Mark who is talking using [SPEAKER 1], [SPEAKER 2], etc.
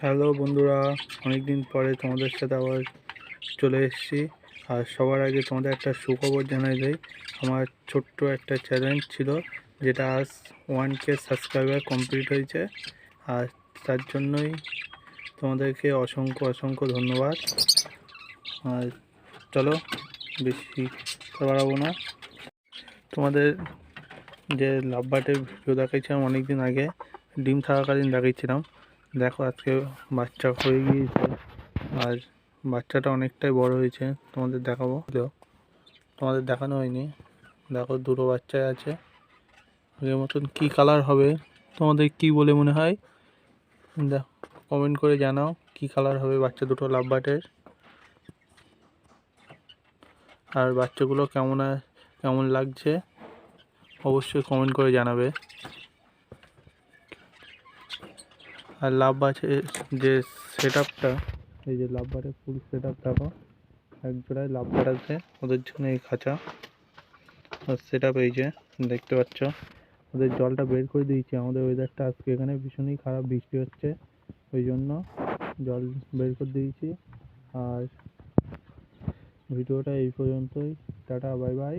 [SPEAKER 1] Hello বন্ধুরা অনেক দিন পরে তোমাদের সাথে আবার চলে এসেছি। আর সবার আগে তোমাদের একটা সুখবর জানাই যাই আমার ছোট্ট একটা চ্যালেঞ্জ ছিল, যেটা আজ ওয়ান কে সাবস্ক্রাইবার কমপ্লিট হয়েছে। আর তার জন্যই তোমাদেরকে অসংখ্য অসংখ্য ধন্যবাদ। আর চলো, বেশি বাড়াবো না। তোমাদের যে লাভ বার্ডের ভিডিও দেখাইছিলাম অনেক দিন আগে, ডিম থাকাকালীন দেখাইছিলাম। দেখো আজকে বাচ্চা হয়ে গিয়েছে। আর বাচ্চাটা অনেকটাই বড় হয়েছে। তোমাদের দেখাবো। তোমাদের দেখানো হয়নি। দেখো, দুটো বাচ্চা আছে। আগের মতন কী কালার হবে, তোমাদের কি বলে মনে হয়? দেখ কমেন্ট করে জানাও কি কালার হবে বাচ্চা দুটো লাভ বাটের আর বাচ্চাগুলো কেমন কেমন লাগছে, অবশ্যই কমেন্ট করে জানাবে। আর লাভ আছে, যে সেট আপটা এই যে লাভ বাটের ফুল সেট আপ দেখো এক জোড়ায় লাভ বাট আছে ওদের জন্য এই খাঁচা। আর সেট আপ এই যে, দেখতে পাচ্ছ, ওদের জলটা বের করে দিয়েছি, আমাদের ওয়েদারটা আজকে এখানে ভীষণই খারাপ, বৃষ্টি হচ্ছে, ওই জন্য জল বের করে দিয়েছি। আর ভিডিওটা এই পর্যন্তই, টাটা বাই বাই